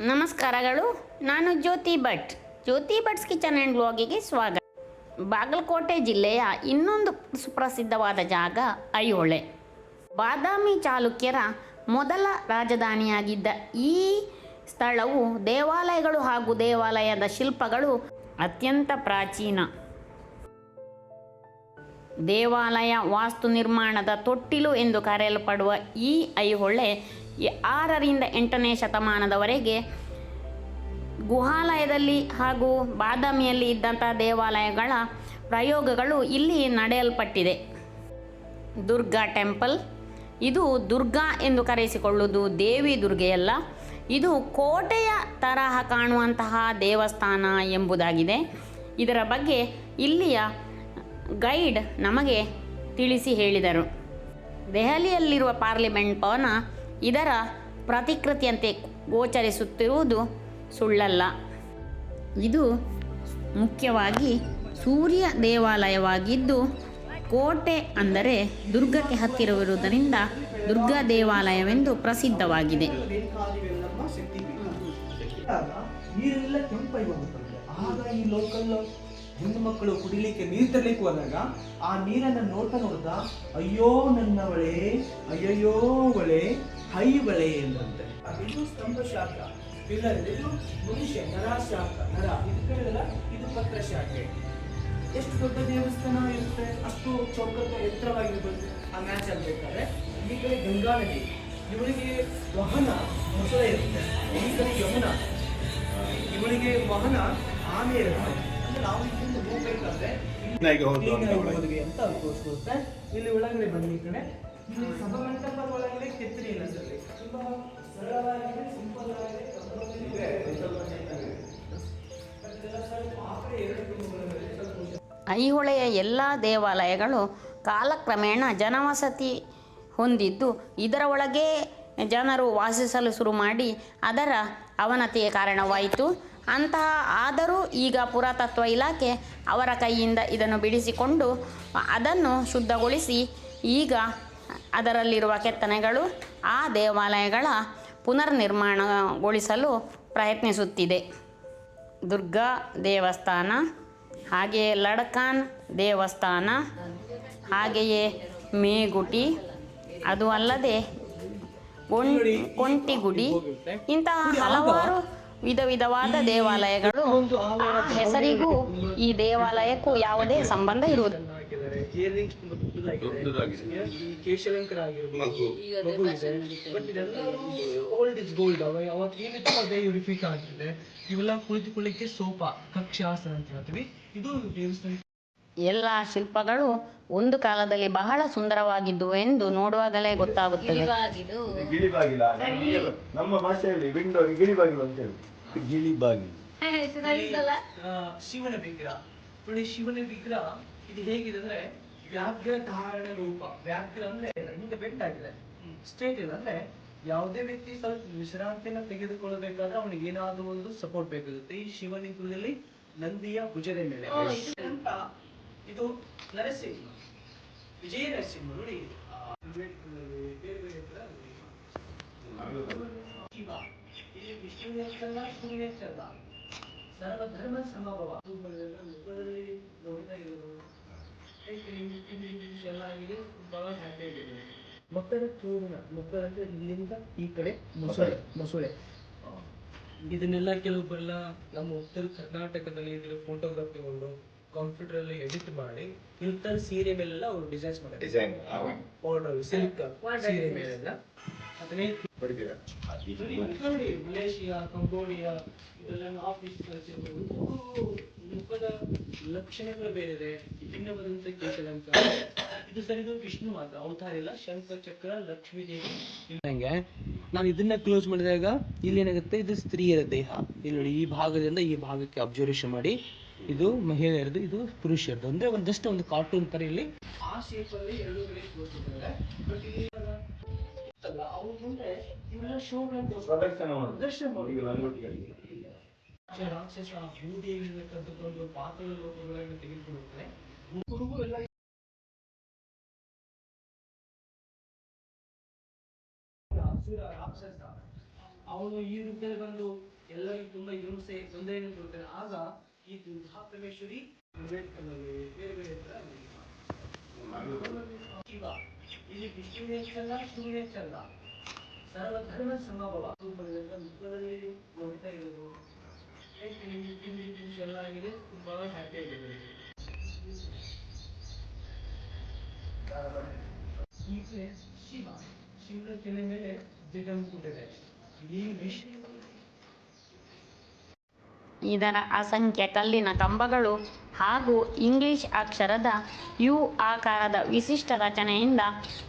ನಮಸ್ಕಾರಗಳು, ನಾನು Jyoti Bhat. Jyoti Bhat's kitchen and ಬ್ಲಾಗಿಗೆ ಸ್ವಾಗತ. ಬಾಗಲಕೋಟೆ ಜಿಲ್ಲೆಯ ಇನ್ನೊಂದು ಸುಪ್ರಸಿದ್ಧವಾದ ಜಾಗ ಐಹೊಳೆ. ಬಾದಾಮಿ ಚಾಲುಕ್ಯರ ಮೊದಲ ರಾಜಧಾನಿಯಾಗಿದ್ದ ಈ ಸ್ಥಳವು ದೇವಾಲಯಗಳು ಹಾಗೂ ದೇವಾಲಯದ ಶಿಲ್ಪಗಳು ಅತ್ಯಂತ ಪ್ರಾಚೀನ. ದೇವಾಲಯ ವಾಸ್ತು ನಿರ್ಮಾಣದ ತೊಟ್ಟಿಲು ಎಂದು ಕರೆಯಲ್ಪಡುವ ಈ ಐಹೊಳೆ ಆರರಿಂದ ಎಂಟನೇ ಶತಮಾನದವರೆಗೆ ಗುಹಾಲಯದಲ್ಲಿ ಹಾಗೂ ಬಾದಾಮಿಯಲ್ಲಿ ಇದ್ದಂಥ ದೇವಾಲಯಗಳ ಪ್ರಯೋಗಗಳು ಇಲ್ಲಿ ನಡೆಯಲ್ಪಟ್ಟಿದೆ. ದುರ್ಗಾ ಟೆಂಪಲ್, ಇದು ದುರ್ಗಾ ಎಂದು ಕರೆಸಿಕೊಳ್ಳುವುದು ದೇವಿ ದುರ್ಗೆಯಲ್ಲ, ಇದು ಕೋಟೆಯ ತರಹ ಕಾಣುವಂತಹ ದೇವಸ್ಥಾನ ಎಂಬುದಾಗಿದೆ. ಇದರ ಬಗ್ಗೆ ಇಲ್ಲಿಯ ಗೈಡ್ ನಮಗೆ ತಿಳಿಸಿ ಹೇಳಿದರು. ದೆಹಲಿಯಲ್ಲಿರುವ ಪಾರ್ಲಿಮೆಂಟ್ ಭವನ ಇದರ ಪ್ರತಿಕೃತಿಯಂತೆ ಗೋಚರಿಸುತ್ತಿರುವುದು ಸುಳ್ಳಲ್ಲ. ಇದು ಮುಖ್ಯವಾಗಿ ಸೂರ್ಯ ದೇವಾಲಯವಾಗಿದ್ದು, ಕೋಟೆ ಅಂದರೆ ದುರ್ಗಕ್ಕೆ ಹತ್ತಿರವಿರುವುದರಿಂದ ದುರ್ಗಾ ದೇವಾಲಯವೆಂದು ಪ್ರಸಿದ್ಧವಾಗಿದೆ. ಈ ಹೆಣ್ಣು ಮಕ್ಕಳು ಕುಡಿಲಿಕ್ಕೆ ನೀರು ತರಲಿಕ್ಕೆ ಹೋದಾಗ ಆ ನೀರನ್ನು ನೋಡ್ತಾ ನೋಡ್ತಾ, ಅಯ್ಯೋ ನನ್ನವಳೆ, ಅಯ್ಯಯ್ಯೋ ಒಳೆ ಹೈ ಬಳೆ ಎಂದಂತೆ ಇದು ಸ್ತಂಭ ಶಾಖ ಪಿಲ್ಲರ್ ಇದು ಮನುಷ್ಯ ನರ ಶಾಖ ನರ. ಇದು ಕಡೆದಲ್ಲ ಇದು ಪತ್ರ ಶಾಖೆ ಎಷ್ಟು ದೊಡ್ಡ ದೇವಸ್ಥಾನ ಇರುತ್ತೆ? ಅಷ್ಟು ಚೌಕಟ್ಟು ಎತ್ತರವಾಗಿರ್ಬೋದು. ಆ ಮ್ಯಾಚ್ ಆಗಬೇಕಾದ್ರೆ ಈ ಕಡೆ ಗಂಗಾ ನದಿ. ಇವಳಿಗೆ ವಾಹನ ಮೊಸಳೆ ಇರುತ್ತೆ. ಈ ಕಡೆ ಯಮುನ. ಇವಳಿಗೆ ವಾಹನ ಆಮೆ ಇರುತ್ತೆ. ಅಂದ್ರೆ ನಾವು ಇಲ್ಲಿಂದ ಹೋಗ್ಬೇಕಾದ್ರೆ ಅಂತ. ಹೋದ್ವಿ ಅಂತ ತೋರಿಸ್ಕೊಡುತ್ತೆ ಇಲ್ಲಿ ಒಳಗಡೆ ಬನ್ನಿ ಈ ಕಡೆ. ಇಲ್ಲಿ ಕೆತ್ತನೆ ಇಲ್ಲ ಸರ್? ತುಂಬಾ ಸರಳವಾಗಿದೆ ಸಿಂಪಲ್ ಆಗಿದೆ ಐಹೊಳೆಯ ಎಲ್ಲ ದೇವಾಲಯಗಳು ಕಾಲಕ್ರಮೇಣ ಜನವಸತಿ ಹೊಂದಿದ್ದು ಇದರ ಒಳಗೆ ಜನರು ವಾಸಿಸಲು ಶುರು ಮಾಡಿ ಅದರ ಅವನತಿಗೆ ಕಾರಣವಾಯಿತು. ಅಂತಹ ಆದರೂ ಈಗ ಪುರಾತತ್ವ ಇಲಾಖೆ ಅವರ ಕೈಯಿಂದ ಇದನ್ನು ಬಿಡಿಸಿಕೊಂಡು ಅದನ್ನು ಶುದ್ಧಗೊಳಿಸಿ ಈಗ ಅದರಲ್ಲಿರುವ ಕೆತ್ತನೆಗಳು ಆ ದೇವಾಲಯಗಳ ಪುನರ್ನಿರ್ಮಾಣಗೊಳಿಸಲು ಪ್ರಯತ್ನಿಸುತ್ತಿದೆ. ದುರ್ಗಾ ದೇವಸ್ಥಾನ, ಹಾಗೆಯೇ ಲಡಕಾನ್ ದೇವಸ್ಥಾನ, ಹಾಗೆಯೇ ಮೇಗುಟಿ, ಅದು ಅಲ್ಲದೆ ಕೊಂಟಿಗುಡಿ, ಇಂತಹ ಹಲವಾರು ವಿಧ ವಿಧವಾದ ದೇವಾಲಯಗಳು ಹೆಸರಿಗೂ ಈ ದೇವಾಲಯಕ್ಕೂ ಯಾವುದೇ ಸಂಬಂಧ ಇಯರಿಂಗ್ಸ್ ದೊಡ್ಡದಾಗಿದೆ. ಈ ಕೇಶವಂಕರ ಆಗಿರ್ಬೋದು ಮಗು. ಮಗು ಇದೆ. ಬಟ್ ಇದೆಲ್ಲ ಓಲ್ಡ್ ಇಸ್ ಗೋಲ್ಡ್ ಅವ ಅವತ್ತು ಏನಿತ್ತು ಅದೇ ರಿಪೀಟ್ ಆಗ್ತಿದೆ ಇವೆಲ್ಲ ಕುಳಿತುಕೊಳ್ಳಿಕ್ಕೆ ಸೋಪಾ ಕಕ್ಷಾಸನ ಅಂತ ಹೇಳ್ತೀವಿ. ಇದು ದೇವಸ್ಥಾನ ಎಲ್ಲ ಶಿಲ್ಪಗಳು ಒಂದು ಕಾಲದಲ್ಲಿ ಬಹಳ ಸುಂದರವಾಗಿದ್ದವು ಎಂದು ನೋಡುವಾಗಲೇ ಗೊತ್ತಾಗುತ್ತದೆ. ಗಿಳಿಬಾಗಿಲ. ನಮ್ಮ ಭಾಷೆಯಲ್ಲಿ ವಿಂಡೋ ಗಿಳಿಬಾಗಿಲು ಅಂತ ಹೇಳಿ. ಗಿಳಿಬಾಗಿಲು. ಆ, ಶಿವನ ವಿಗ್ರಹ. ನೋಡಿ ಶಿವನ ವಿಗ್ರಹ ಇದು ಹೇಗಿದೆ ಅಂದ್ರೆ ವ್ಯಾಘ್ರ ಧಾರಣ ರೂಪ. ವ್ಯಾಘ್ರ ಅಂದ್ರೆ ಹಿಂದೆ ಬೆಟ್ಟ ಆಗಿದೆ ಸ್ಟ್ರೇಟ್ ಇದೆ ಅಂದ್ರೆ ಯಾವುದೇ ವ್ಯಕ್ತಿ ಸ್ವಲ್ಪ ವಿಶ್ರಾಂತಿನ ತೆಗೆದುಕೊಳ್ಳಬೇಕಾದ್ರೆ ಅವನಿಗೆ ಏನಾದ್ರು ಒಂದು ಸಪೋರ್ಟ್ ಬೇಕಾಗುತ್ತೆ. ಈ ಶಿವಲಿಂಗದಲ್ಲಿ ನಂದಿಯ ಭುಜದ ಮೇಲೆ. ಇದು ನರಸಿಂಹ. ವಿಜಯ ನರಸಿಂಹ ನೋಡಿ. ಸರ್ವಧರ್ಮ ಶಿವ ಇಲ್ಲಿ ಸಮಭವ ನೋಡ್ತಾ ಇರೋದು ಹ್ಯಾಪಿ ಆಗಿದೆ ಮಕ್ಕಳ ಚೂರ್ಣ ಮಕ್ಕಳ ಅಂದ್ರೆ ಇಲ್ಲಿಂದ ಈ ಕಡೆ ಮೊಸಳೆ ಮೊಸಳೆ. ಇದನ್ನೆಲ್ಲ ಕೆಲವೊಬ್ಬರೆಲ್ಲ ನಮ್ಮ ಉತ್ತರ ಕರ್ನಾಟಕದಲ್ಲಿ ಇದ್ರ ಫೋಟೋಗ್ರಾಫಿ ತಗೊಂಡು ಕಂಪ್ಯೂಟರ್ ಅಲ್ಲಿ ಎಡಿಟ್ ಮಾಡಿ ಇಂಥ ಸೀರೆ ಮೇಲೆಲ್ಲ ಅವರು ಡಿಸೈನ್ಸ್ ಮಾಡ್ತಾರೆ. ಡಿಸೈನ್ ಬಾರ್ಡರ್ ಸಿಲ್ಕ್ ಸೀರೆ ಮೇಲೆಲ್ಲ. ಅದನ್ನೇ ನೋಡಿ ಮಲೇಷಿಯಾ ಕಂಬೋಡಿಯಾ ಇದೆಲ್ಲ ಆಫೀಸ್ ಕಲ್ಚರ್ ಮುಖದ ಲಕ್ಷಣಗಳು ಬೇರೆ ಇದೆ ವಿಭಿನ್ನವಾದಂತ ಕೇಶಲಂಕ. ಇದು ಸರಿ ಇದು ವಿಷ್ಣು ಮಾತ್ರ. ಅವತಾರ ಇಲ್ಲ. ಶಂಕರ ಚಕ್ರ ಲಕ್ಷ್ಮೀ ದೇವಿ. ನಂಗೆ ನಾನು ಇದನ್ನ ಕ್ಲೋಸ್ ಮಾಡಿದಾಗ ಇಲ್ಲಿ ಏನಾಗುತ್ತೆ? ಇದು ಸ್ತ್ರೀಯರ ದೇಹ. ಇಲ್ಲಿ ನೋಡಿ ಈ ಭಾಗದಿಂದ ಈ ಭಾಗಕ್ಕೆ ಅಬ್ಸರ್ವೇಷನ್ ಮಾಡಿ. ಇದು ಮಹಿಳೆಯರದು ಇದು ಪುರುಷರದು ಅಂದ್ರೆ ಒಂದಷ್ಟು ಒಂದು ಕಾರ್ಟೂನ್ ತರ ಇಲ್ಲಿ. ಆ ಶೇಪ್ ಅಲ್ಲಿ ಎರಡು ಕಡೆ ತೋರಿಸಿದ್ದಾರೆ ಬಟ್ ಇಲ್ಲಿ ಅವ್ರ ಮುಂದೆ ಇವೆಲ್ಲ ಶೋಗಳನ್ನು ಪ್ರದರ್ಶನ. ಪ್ರದರ್ಶನ ಮಾಡಿ. ರಾಕ್ಷಸ ಭೂದೇವಿಯಿಂದ ಪಾತ್ರದ ಲೋಕಗಳನ್ನು ತೆಗೆದುಕೊಳ್ಳುತ್ತಾರೆ ಎಲ್ಲ ಅಸುರ ರಾಕ್ಷಸ ಅವನು ಈ ರೂಪದಲ್ಲಿ ಬಂದು ಎಲ್ಲರಿಗೂ ತುಂಬಾ ಹಿಂಸೆ ತೊಂದರೆಯನ್ನು ಕೊಡ್ತಾನೆ ಆಗ ಈ colour, ಬೇರೆ ಬೇರೆ ತರ ಶಿವ ಇಲ್ಲಿ ವಿಷ್ಣುವೇ ಹೆಚ್ಚಲ್ಲ ಶಿವನೇ ಹೆಚ್ಚಲ್ಲ ಸರ್ವಧರ್ಮ ಸಮಭವ. ರೂಪದಿಂದ ಮುಖದಲ್ಲಿ ನೋಡ್ತಾ ಇರೋದು. ಶಿವ ಶಿವನ ಮೇಲೆ ಇದರ ಅಸಂಖ್ಯ ಕಲ್ಲಿನ ಕಂಬಗಳು ಹಾಗೂ ಇಂಗ್ಲಿಷ್ ಅಕ್ಷರದ ಯು ಆಕಾರದ ವಿಶಿಷ್ಟ ರಚನೆಯಿಂದ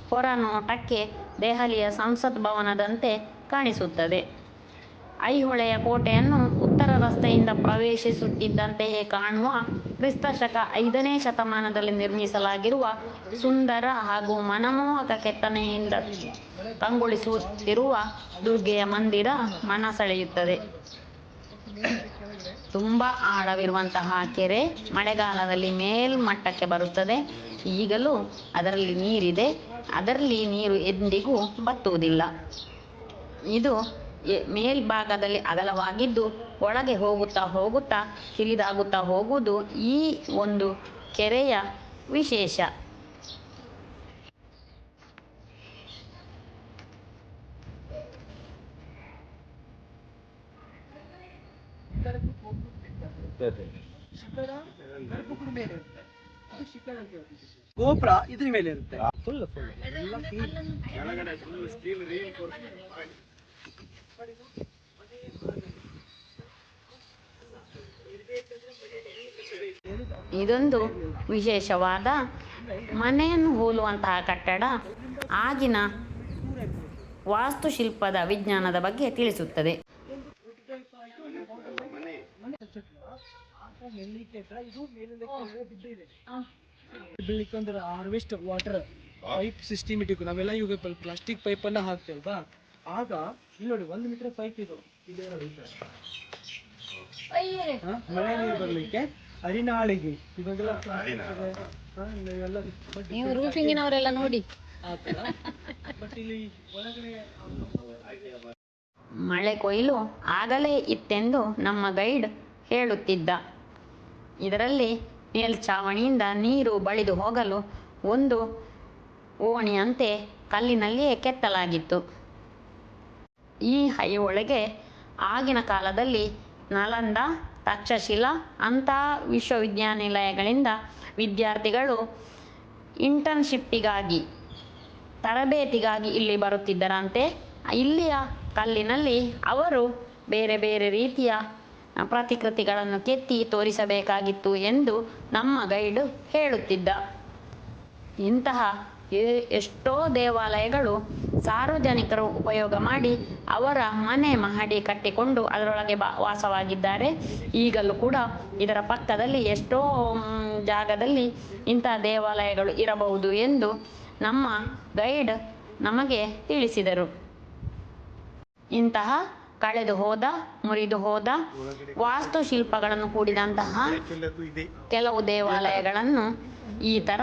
ಹೊರನೋಟಕ್ಕೆ ದೆಹಲಿಯ ಸಂಸತ್ ಭವನದಂತೆ ಕಾಣಿಸುತ್ತದೆ ಐಹೊಳೆಯ ಕೋಟೆಯನ್ನು ಉತ್ತರ ರಸ್ತೆಯಿಂದ ಪ್ರವೇಶಿಸುತ್ತಿದ್ದಂತೆಯೇ ಕಾಣುವ ಕ್ರಿಸ್ತಶಕ ಐದನೇ ಶತಮಾನದಲ್ಲಿ ನಿರ್ಮಿಸಲಾಗಿರುವ ಸುಂದರ ಹಾಗೂ ಮನಮೋಹಕ ಕೆತ್ತನೆಯಿಂದ ಕಂಗೊಳಿಸುತ್ತಿರುವ ದುರ್ಗೆಯ ಮಂದಿರ ಮನ ಸೆಳೆಯುತ್ತದೆ ತುಂಬ ಆಳವಿರುವಂತಹ ಕೆರೆ ಮಳೆಗಾಲದಲ್ಲಿ ಮೇಲ್ಮಟ್ಟಕ್ಕೆ ಬರುತ್ತದೆ. ಈಗಲೂ ಅದರಲ್ಲಿ ನೀರಿದೆ. ಅದರಲ್ಲಿ ನೀರು ಎಂದಿಗೂ ಬತ್ತುವುದಿಲ್ಲ. ಇದು ಮೇಲ್ಭಾಗದಲ್ಲಿ ಅಗಲವಾಗಿದ್ದು ಒಳಗೆ ಹೋಗುತ್ತಾ ಹೋಗುತ್ತಾ ಕಿರಿದಾಗುತ್ತಾ ಹೋಗುವುದು ಈ ಒಂದು ಕೆರೆಯ ವಿಶೇಷ. ಗೋಪುರ ಇದ್ರ ಮೇಲೆ ಇರುತ್ತೆ. ಫುಲ್ ಫುಲ್ ಎಲ್ಲ ಇದೊಂದು ವಿಶೇಷವಾದ ಮನೆಯನ್ನು ಹೋಲುವಂತಹ ಕಟ್ಟಡ. ಆಗಿನ ವಾಸ್ತುಶಿಲ್ಪದ ವಿಜ್ಞಾನದ ಬಗ್ಗೆ ತಿಳಿಸುತ್ತದೆ. ಹಾರ್ವೆಸ್ಟ್ ವಾಟರ್ ಪೈಪ್ ಸಿಸ್ಟಮ್ ನಾವೆಲ್ಲ ಇವಾಗ ಪ್ಲಾಸ್ಟಿಕ್ ಪೈಪ್ ಅನ್ನ ಹಾಕ್ತೇವಲ್ವಾ? ಆಗ ಇಲ್ಲಿ ನೋಡಿ ಒಂದು ಮೀಟರ್ ಪೈಪ್ ಇದು. ಮಳೆ ನೀರು ಬರ್ಲಿಕ್ಕೆ ಹರಿನಾಳಿಗೆ ಇವಾಗೆಲ್ಲ ನೀವು ರೂಫಿಂಗಿನವರೆಲ್ಲ ನೋಡಿ ಆ ಬಟ್ ಇಲ್ಲಿ ಒಳಗಡೆ ಮಳೆ ಕೊಯ್ಲು ಆಗಲೇ ಇತ್ತೆಂದು ನಮ್ಮ ಗೈಡ್ ಹೇಳುತ್ತಿದ್ದ ಇದರಲ್ಲಿ ಮೇಲ್ಛಾವಣಿಯಿಂದ ನೀರು ಬಳಿದು ಹೋಗಲು ಒಂದು ಓಣಿಯಂತೆ ಕಲ್ಲಿನಲ್ಲಿಯೇ ಕೆತ್ತಲಾಗಿತ್ತು ಈ ಹೈಯೊಳಗೆ ಆಗಿನ ಕಾಲದಲ್ಲಿ ನಳಂದ, ತಕ್ಷಶಿಲಾ ಅಂಥ ವಿಶ್ವವಿದ್ಯಾನಿಲಯಗಳಿಂದ ವಿದ್ಯಾರ್ಥಿಗಳು ಇಂಟರ್ನ್ಶಿಪ್ಪಿಗಾಗಿ, ತರಬೇತಿಗಾಗಿ ಇಲ್ಲಿ ಬರುತ್ತಿದ್ದರಂತೆ. ಇಲ್ಲಿಯ ಕಲ್ಲಿನಲ್ಲಿ ಅವರು ಬೇರೆ ಬೇರೆ ರೀತಿಯ ಪ್ರತಿಕೃತಿಗಳನ್ನು ಕೆತ್ತಿ ತೋರಿಸಬೇಕಾಗಿತ್ತು ಎಂದು ನಮ್ಮ ಗೈಡು ಹೇಳುತ್ತಿದ್ದ. ಇಂತಹ ಎಷ್ಟೋ ದೇವಾಲಯಗಳು ಸಾರ್ವಜನಿಕರು ಉಪಯೋಗ ಮಾಡಿ ಅವರ ಮನೆ ಮಹಡಿ ಕಟ್ಟಿಕೊಂಡು ಅದರೊಳಗೆ ಬಾ ವಾಸವಾಗಿದ್ದಾರೆ. ಈಗಲೂ ಕೂಡ ಇದರ ಪಕ್ಕದಲ್ಲಿ ಎಷ್ಟೋ ಜಾಗದಲ್ಲಿ ಇಂಥ ದೇವಾಲಯಗಳು ಇರಬಹುದು ಎಂದು ನಮ್ಮ ಗೈಡ್ ನಮಗೆ ತಿಳಿಸಿದರು. ಇಂತಹ ಕಳೆದು ಹೋದ ಮುರಿದು ಹೋದ ವಾಸ್ತುಶಿಲ್ಪಗಳನ್ನು ಕೂಡಿದಂತಹ ಕೆಲವು ದೇವಾಲಯಗಳನ್ನು ಈ ಥರ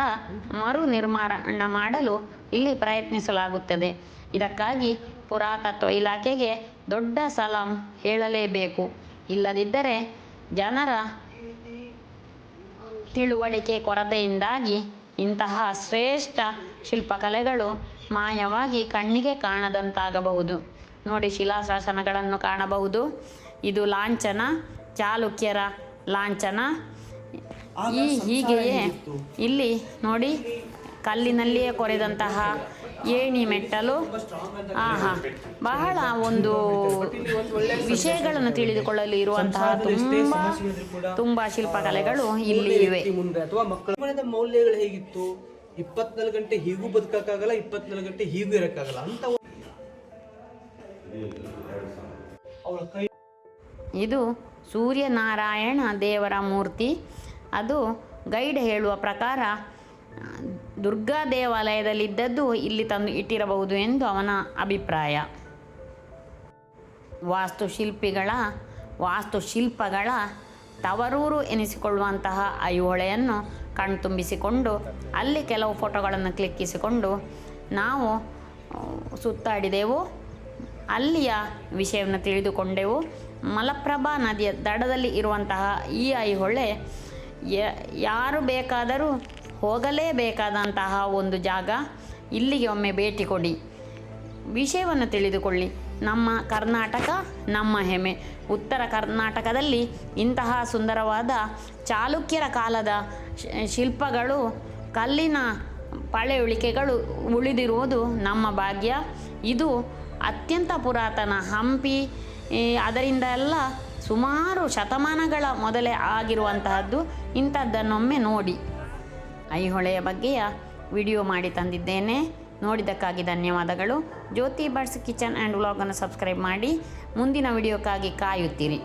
ಮರು ನಿರ್ಮಾಣ ಮಾಡಲು ಇಲ್ಲಿ ಪ್ರಯತ್ನಿಸಲಾಗುತ್ತದೆ. ಇದಕ್ಕಾಗಿ ಪುರಾತತ್ವ ಇಲಾಖೆಗೆ ದೊಡ್ಡ ಸಲಾಂ ಹೇಳಲೇಬೇಕು. ಇಲ್ಲದಿದ್ದರೆ ಜನರ ತಿಳುವಳಿಕೆ ಕೊರತೆಯಿಂದಾಗಿ ಇಂತಹ ಶ್ರೇಷ್ಠ ಶಿಲ್ಪಕಲೆಗಳು ಮಾಯವಾಗಿ ಕಣ್ಣಿಗೆ ಕಾಣದಂತಾಗಬಹುದು. ನೋಡಿ ಶಿಲಾಶಾಸನಗಳನ್ನು ಕಾಣಬಹುದು. ಇದು ಲಾಂಛನ, ಚಾಲುಕ್ಯರ ಲಾಂಛನ ಈ ಹೀಗೆಯೇ. ಇಲ್ಲಿ ನೋಡಿ ಕಲ್ಲಿನಲ್ಲಿಯೇ ಕೊರೆದಂತಹ ಏಣಿ ಮೆಟ್ಟಲು. ಆಹಾ ಬಹಳ ಒಂದು ವಿಷಯಗಳನ್ನು ತಿಳಿದುಕೊಳ್ಳಲು ಇರುವಂತಹ ತುಂಬಾ ತುಂಬಾ ಶಿಲ್ಪಕಲೆಗಳು ಇಲ್ಲಿ ಇವೆ. ಅಥವಾ ಮಕ್ಕಳ ಮೌಲ್ಯಗಳು ಹೇಗಿತ್ತು? ಇಪ್ಪತ್ನಾಲ್ಕು ಗಂಟೆ ಹೀಗೂ ಬದುಕಕ್ಕಾಗಲ್ಲ ಇಪ್ಪತ್ನಾಲ್ಕು ಗಂಟೆ ಹೀಗೂ ಇರಕ್ಕಾಗಲ್ಲ? ಅಂತ ಇದು ಸೂರ್ಯನಾರಾಯಣ ದೇವರ ಮೂರ್ತಿ. ಅದು ಗೈಡ್ ಹೇಳುವ ಪ್ರಕಾರ, ದುರ್ಗಾ ದೇವಾಲಯದಲ್ಲಿದ್ದದ್ದು ಇಲ್ಲಿ ತಂದು ಇಟ್ಟಿರಬಹುದು ಎಂದು ಅವನ ಅಭಿಪ್ರಾಯ. ವಾಸ್ತುಶಿಲ್ಪಿಗಳ, ವಾಸ್ತುಶಿಲ್ಪಗಳ ತವರೂರು ಎನಿಸಿಕೊಳ್ಳುವಂತಹ ಐಹೊಳೆಯನ್ನು ಕಣ್ತುಂಬಿಸಿಕೊಂಡು, ಅಲ್ಲಿ ಕೆಲವು ಫೋಟೋಗಳನ್ನು ಕ್ಲಿಕ್ಕಿಸಿಕೊಂಡು ನಾವು ಸುತ್ತಾಡಿದೆವು. ಅಲ್ಲಿಯ ವಿಷಯವನ್ನು ತಿಳಿದುಕೊಂಡೆವು. ಮಲಪ್ರಭಾ ನದಿಯ ದಡದಲ್ಲಿ ಇರುವಂತಹ ಈ ಐಹೊಳೆ ಯಾರು ಬೇಕಾದರೂ ಹೋಗಲೇಬೇಕಾದಂತಹ ಒಂದು ಜಾಗ ಇಲ್ಲಿಗೆ ಒಮ್ಮೆ ಭೇಟಿ ಕೊಡಿ. ವಿಷಯವನ್ನು ತಿಳಿದುಕೊಳ್ಳಿ. ನಮ್ಮ ಕರ್ನಾಟಕ, ನಮ್ಮ ಹೆಮ್ಮೆ. ಉತ್ತರ ಕರ್ನಾಟಕದಲ್ಲಿ ಇಂತಹ ಸುಂದರವಾದ ಚಾಲುಕ್ಯರ ಕಾಲದ ಶಿಲ್ಪಗಳು, ಕಲ್ಲಿನ ಪಳೆಯುಳಿಕೆಗಳು ಉಳಿದಿರುವುದು ನಮ್ಮ ಭಾಗ್ಯ. ಇದು ಅತ್ಯಂತ ಪುರಾತನ ಹಂಪಿ ಅದರಿಂದ ಎಲ್ಲ ಸುಮಾರು ಶತಮಾನಗಳ ಮೊದಲೇ ಆಗಿರುವಂತಹದ್ದು ಇಂಥದ್ದನ್ನೊಮ್ಮೆ ನೋಡಿ. ಐಹೊಳೆಯ ಬಗ್ಗೆಯ ವಿಡಿಯೋ ಮಾಡಿ ತಂದಿದ್ದೇನೆ. ನೋಡಿದ್ದಕ್ಕಾಗಿ ಧನ್ಯವಾದಗಳು. ಜ್ಯೋತಿ ಬರ್ಡ್ಸ್ ಕಿಚನ್ ಆ್ಯಂಡ್ ವ್ಲಾಗನ್ನು ಸಬ್ಸ್ಕ್ರೈಬ್ ಮಾಡಿ ಮುಂದಿನ ವಿಡಿಯೋಕ್ಕಾಗಿ ಕಾಯುತ್ತೀರಿ.